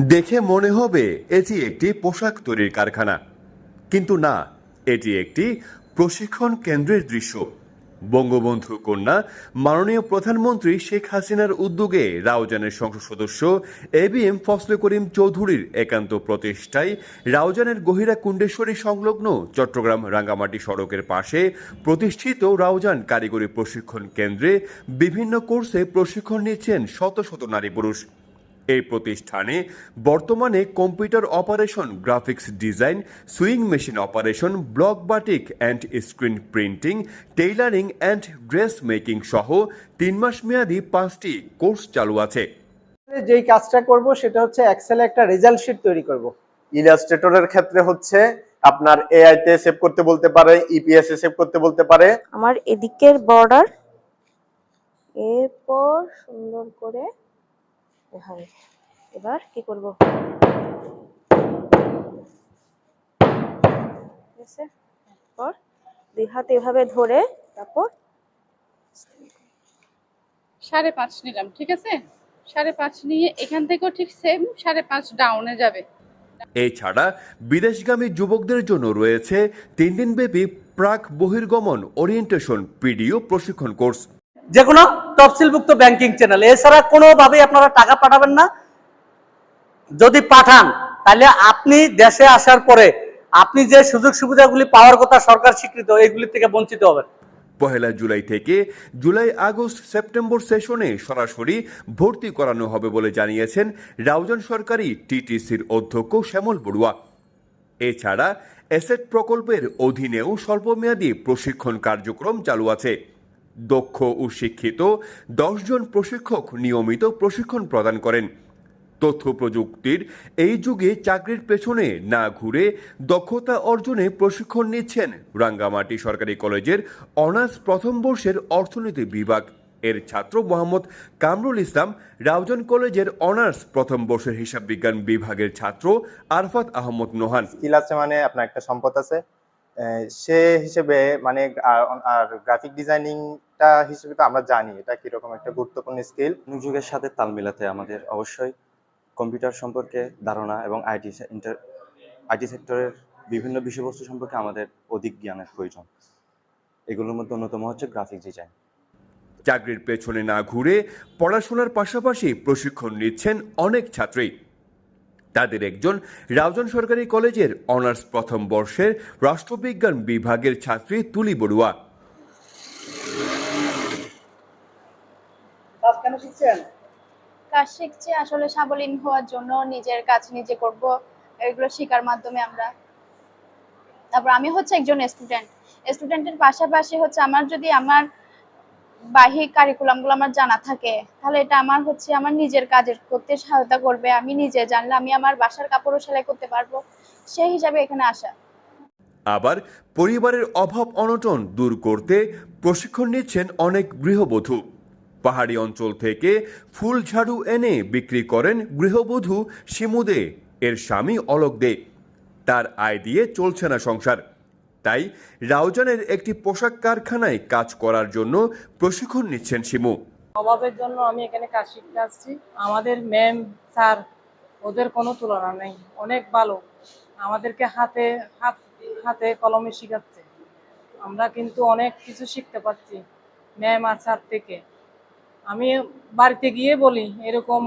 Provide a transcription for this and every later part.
দেখে মনে হবে এটি একটি পোশাক তৈরির কারখানা। কিন্তু না, এটি একটি প্রশিক্ষণ কেন্দ্রের দৃশ্য। বঙ্গবন্ধু কন্যা, মাননীয় প্রধানমন্ত্রী শেখ হাসিনার উদ্যোগে রাউজানের সংসদ সদস্য এ বি এম ফসলে করিম চৌধুরীর একান্ত প্রচেষ্টায় রাউজানের গহিরা কুণ্ডেশ্বরী সংলগ্ন চট্টগ্রাম রাঙ্গামাটি সড়কের পাশে প্রতিষ্ঠিত রাউজান কারিগরি প্রশিক্ষণ কেন্দ্রে বিভিন্ন কোর্সে প্রশিক্ষণ নিচ্ছেন শত শত নারী পুরুষ। এই প্রতিষ্ঠানে বর্তমানে computer operation graphics design sewing machine operation block batik and screen printing tailoring and dress making সহ তিন মাস মেয়াদী পাঁচটি কোর্স চালু আছে। যেই কাজটা করব সেটা হচ্ছে এক্সেলে একটা রেজাল্ট শিট তৈরি করব। ইলাস্ট্রেটরের ক্ষেত্রে হচ্ছে আপনার এআই তে সেভ করতে বলতে পারে ইপিএস এ সেভ করতে বলতে পারে। আমার এদিকের বর্ডার এরপর সুন্দর করে এভাবে এবার কি করব? ঠিক আছে? তারপর দুই হাত এভাবে ধরে তারপর সাড়ে পাঁচ নিলাম ঠিক আছে? সাড়ে পাঁচ নিয়ে এখান থেকেও ঠিক সেম সাড়ে পাঁচ ডাউনে যাবে। এছাড়া বিদেশগামী যুবকদের জন্য রয়েছে তিন দিন দিনব্যাপী প্রাক বহির্গমন ওরিয়েন্টেশন পিডিও প্রশিক্ষণ কোর্স যে কোনো তফসিলভুক্ত ব্যাংকিং চ্যানেল। এছাড়া কোনোভাবেই আপনারা টাকা পাঠাবেন না। যদি পাঠান, তাহলে আপনি দেশে আসার পরে আপনি যে সুযোগ সুবিধাগুলি পাওয়ার কথা সরকার স্বীকৃত, এগুলি থেকে বঞ্চিত হবেন। পহেলা জুলাই থেকে জুলাই, আগস্ট, সেপ্টেম্বর সেশনে সরাসরি ভর্তি করানো হবে বলে জানিয়েছেন রাউজান সরকারি টিটিসির অধ্যক্ষ শ্যামল বড়ুয়া। এছাড়া এসেট প্রকল্পের অধীনেও স্বল্পমেয়াদী প্রশিক্ষণ কার্যক্রম চালু আছে। দক্ষ ও শিক্ষিত, দশজন প্রশিক্ষক নিয়মিত প্রশিক্ষণ প্রদান করেন। তথ্য প্রযুক্তির এই যুগে চাকরির পেছনে না ঘুরে দক্ষতা অর্জনে প্রশিক্ষণ নিচ্ছেন রাঙ্গামাটি সরকারি কলেজের অনার্স প্রথম বর্ষের অর্থনীতি বিভাগ। এর ছাত্র মোহাম্মদ কামরুল ইসলাম রাউজান কলেজের অনার্স প্রথম বর্ষের হিসাব বিজ্ঞান বিভাগের ছাত্র আরফাত আহমদ নোহান। স্কিল আছে মানে আপনার একটা সম্পদ আছে। সে হিসেবে মানে আর- গ্রাফিক ডিজাইনিংটা হিসেবে তো আমরা জানি এটা কীরকম একটা গুরুত্বপূর্ণ স্কিল যুগের সাথে তাল মিলাতে আমাদের অবশ্যই কম্পিউটার সম্পর্কে ধারণা এবং আইটি ইন্টার আইটি সেক্টরের বিভিন্ন বিষয়বস্তু সম্পর্কে আমাদের অধিক জ্ঞানের প্রয়োজন। এগুলোর মধ্যে অন্যতম হচ্ছে গ্রাফিক ডিজাইন চাকরির পেছনে না ঘুরে পড়াশোনার পাশাপাশি প্রশিক্ষণ নিচ্ছেন অনেক ছাত্রী। তাদের একজন রাউজান সরকারি কলেজের অনার্স প্রথম বর্ষের রাষ্ট্রবিজ্ঞান বিভাগের ছাত্রী তুলি বড়ুয়া। কাজ কেন শিখছেন? কাজ শিখছি আসলে স্বাবলম্বী হওয়ার জন্য নিজের কাজ নিজে করব এগুলো শেখার মাধ্যমে আমরা। তারপর আমি হচ্ছে একজন স্টুডেন্ট স্টুডেন্টের পাশাপাশি হচ্ছে আমার যদি আমার বাহিক কারিকুলামগুলো আমার জানা থাকে, তাহলে এটা আমার হচ্ছে আমার নিজের কাজের করতে সহায়তা করবে। আমি নিজে জানলে আমি আমার বাসার কাপড়ও সেলাই করতে পারব। সেই হিসাবে এখানে আসা। আবার পরিবারের অভাব অনটন দূর করতে প্রশিক্ষণ নিচ্ছেন অনেক গৃহবধূ। পাহাড়ি অঞ্চল থেকে ফুল ঝাড়ু এনে বিক্রি করেন গৃহবধূ শিমুদে, এর স্বামী অলোক দে। তার আয় দিয়ে চলছে না সংসার। তাই রাউজানের একটি পোশাক কারখানায় কাজ করার জন্য প্রশিক্ষণ নিচ্ছেন শিমু। অভাবের জন্য আমি এখানে কাজ শিখতে আসছি। আমাদের ম্যাম, স্যার, ওদের কোনো তুলনা নেই। অনেক ভালো। আমাদেরকে হাতে, হাত, হাতে কলমে শেখাচ্ছে। আমরা কিন্তু অনেক কিছু শিখতে পারছি ম্যাম আর স্যার থেকে। আমি বাড়িতে গিয়ে বলি, এরকম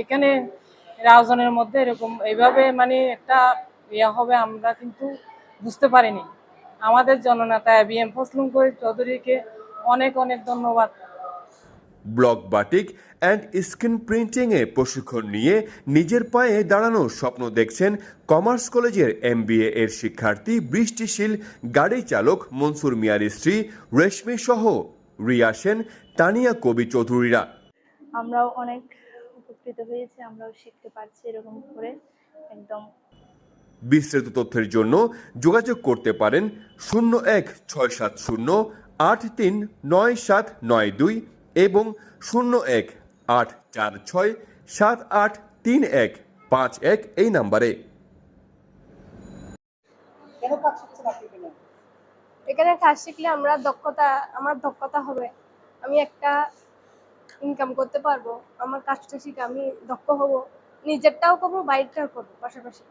এখানে রাউজানের মধ্যে এরকম এইভাবে মানে একটা ইয়ে হবে, আমরা কিন্তু বুঝতে পারিনি। আমাদের জননেতা বি এম ফসলুম করিম চৌধুরীকে অনেক অনেক ধন্যবাদ। ব্লক বাটিক অ্যান্ড স্ক্রিন প্রিন্টিংয়ে প্রশিক্ষণ নিয়ে নিজের পায়ে দাঁড়ানোর স্বপ্ন দেখছেন কমার্স কলেজের এমবিএ এর শিক্ষার্থী বৃষ্টিশীল গাড়ি চালক মনসুর মিয়ার স্ত্রী রেশমি সহ রিয়া সেন তানিয়া কবি চৌধুরীরা। আমরাও অনেক উপকৃত হয়েছি আমরাও শিখতে পারছি এরকম করে। একদম বিস্তারিত তথ্যের জন্য যোগাযোগ করতে পারেন শূন্য এক ছয় সাত শূন্য আট তিন নয় সাত নয় দুই এবং শূন্য এক আট চার ছয় সাত আট তিন এক পাঁচ এক এই নাম্বারে। এখানে কাজ শিখলে আমরা দক্ষতা, আমার দক্ষতা হবে, আমি একটা ইনকাম করতে পারব, আমার কাজটা শিখে আমি দক্ষ হব, নিজেরটাও করব বাইরেটাও করব পাশাপাশি।